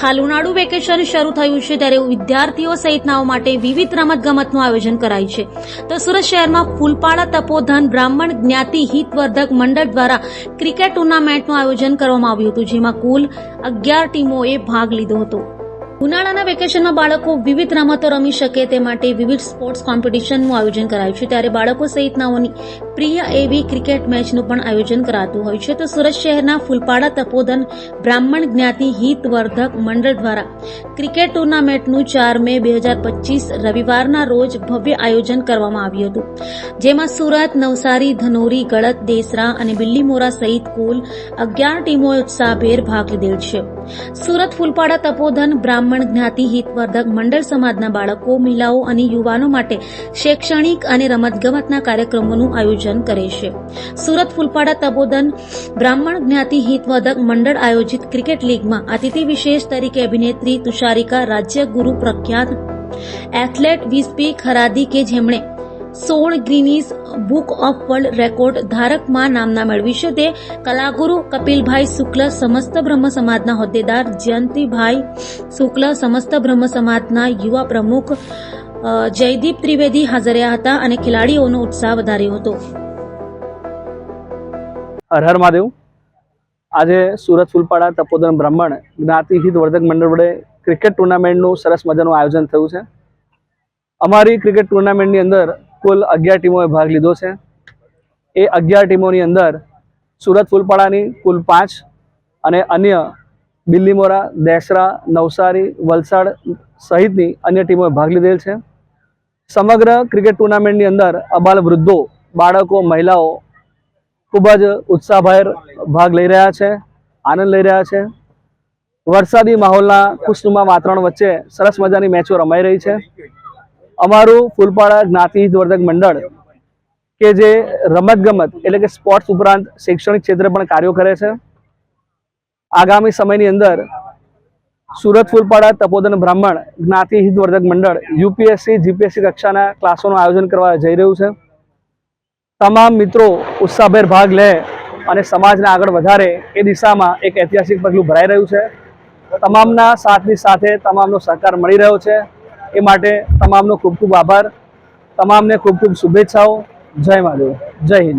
હાલ ઉનાળુ વેકેશન શરૂ થયું છે ત્યારે વિદ્યાર્થીઓ સહિતનાઓ માટે વિવિધ રમતગમતનું આયોજન કરાયું છે. તો સુરત શહેરમાં ફૂલપાડા તપોધન બ્રાહ્મણ જ્ઞાતિ હિતવર્ધક મંડળ દ્વારા ક્રિકેટ ટુર્નામેન્ટનું આયોજન કરવામાં આવ્યું હતું, જેમાં કુલ અગિયાર ટીમોએ ભાગ લીધો હતો. ઉનાળાના વેકેશનમાં બાળકો વિવિધ રમતો રમી શકે તે માટે વિવિધ સ્પોર્ટ્સ કોમ્પિટિશનનું આયોજન કરાયું છે. ત્યારે બાળકો સહિતનાઓની પ્રિય એવી ક્રિકેટ મેચનું પણ આયોજન કરાતું હોય છે. તો સુરત શહેરના ફૂલપાડા તપોધન બ્રાહ્મણ જ્ઞાતિ હિતવર્ધક મંડળ દ્વારા ક્રિકેટ ટુર્નામેન્ટનું ચાર મે બે હજાર પચીસ રવિવારના રોજ ભવ્ય આયોજન કરવામાં આવ્યું હતું. જેમાં સુરત, નવસારી, ધનોરી ગળત દેસરા અને બિલ્લીમોરા સહિત કુલ અગિયાર ટીમોએ ઉત્સાહભેર ભાગ લીધેલ છે. સુરત ફૂલપાડા તપોધન બ્રાહ્મણ જ્ઞાતિ હિતવર્ધક મંડળ સમાજના બાળકો, મહિલાઓ અને યુવાનો માટે શૈક્ષણિક અને રમતગમતના કાર્યક્રમોનું આયોજન કરે છે. સુરત ફૂલપાડા તબોદન બ્રાહ્મણ જ્ઞાતિ હિતવર્ધક મંડળ આયોજિત ક્રિકેટ લીગમાં અતિથિ વિશેષ તરીકે અભિનેત્રી તુષારિકા, રાજ્ય ગુરુ પ્રખ્યાત એથ્લેટ વિસ્પી ખરાદી કે જેમણે સોળ Guinness book of world record ધારકમાં નામના મેળવી છે તે કલાગુરુ કપિલભાઈ શુક્લ સમસ્ત બ્રહ્મ સમાજના હોદ્દેદાર જયંતિભાઈ શુક્લ સમસ્ત બ્રહ્મ સમાજના યુવા પ્રમુખ જયદીપ ત્રિવેદી હાજર રહ્યા હતા અને ખેલાડીઓનો ઉત્સાહ વધાર્યો હતો. હર હર મહાદેવ. આજે સુરત ફૂલપાડા તપોદન બ્રાહ્મણ જ્ઞાતિહિત વર્ધક મંડળ વડે ક્રિકેટ ટુર્નામેન્ટનું સરસ મજાનું આયોજન થયું છે. અમારી ક્રિકેટ ટુર્નામેન્ટની અંદર કુલ અગિયાર ટીમોએ ભાગ લીધો છે. એ અગિયાર ટીમોની અંદર સુરત ફૂલપાડાની કુલ પાંચ અને અન્ય બિલ્લીમોરા, દેસરા, નવસારી, વલસાડ સહિતની અન્ય ટીમોએ ભાગ લીધેલ છે. સમગ્ર ક્રિકેટ ટુર્નામેન્ટની અંદર અબાલ વૃદ્ધો, બાળકો, મહિલાઓ ખૂબ જ ઉત્સાહભેર ભાગ લઈ રહ્યા છે, આનંદ લઈ રહ્યા છે. વરસાદી માહોલના ખુશનુમા વાતાવરણ વચ્ચે સરસ મજાની મેચો રમાઈ રહી છે. અમારું ફૂલપાડા જ્ઞાતિ હિતવર્ધક મંડળ કે જે રમતગમત એટલે કે સ્પોર્ટ્સ ઉપરાંત શૈક્ષણિક ક્ષેત્રે પણ કાર્યો કરે છે. આગામી સમયની અંદર સુરત ફૂલપાડા તપોદન બ્રાહ્મણ જ્ઞાતિ હિતવર્ધક મંડળ યુપીએસસી જીપીએસસી કક્ષાના ક્લાસોનું આયોજન કરવા જઈ રહ્યું છે. તમામ મિત્રો ઉત્સાહભેર ભાગ લે અને સમાજને આગળ વધારે એ દિશામાં એક ઐતિહાસિક પગલું ભરાઈ રહ્યું છે. તમામના સાથની સાથે તમામનો સહકાર મળી રહ્યો છે. એ માટે તમામનો ખૂબ ખૂબ આભાર. તમામને ખૂબ ખૂબ શુભેચ્છાઓ. જય મહાદેવ. જય હિન્દ.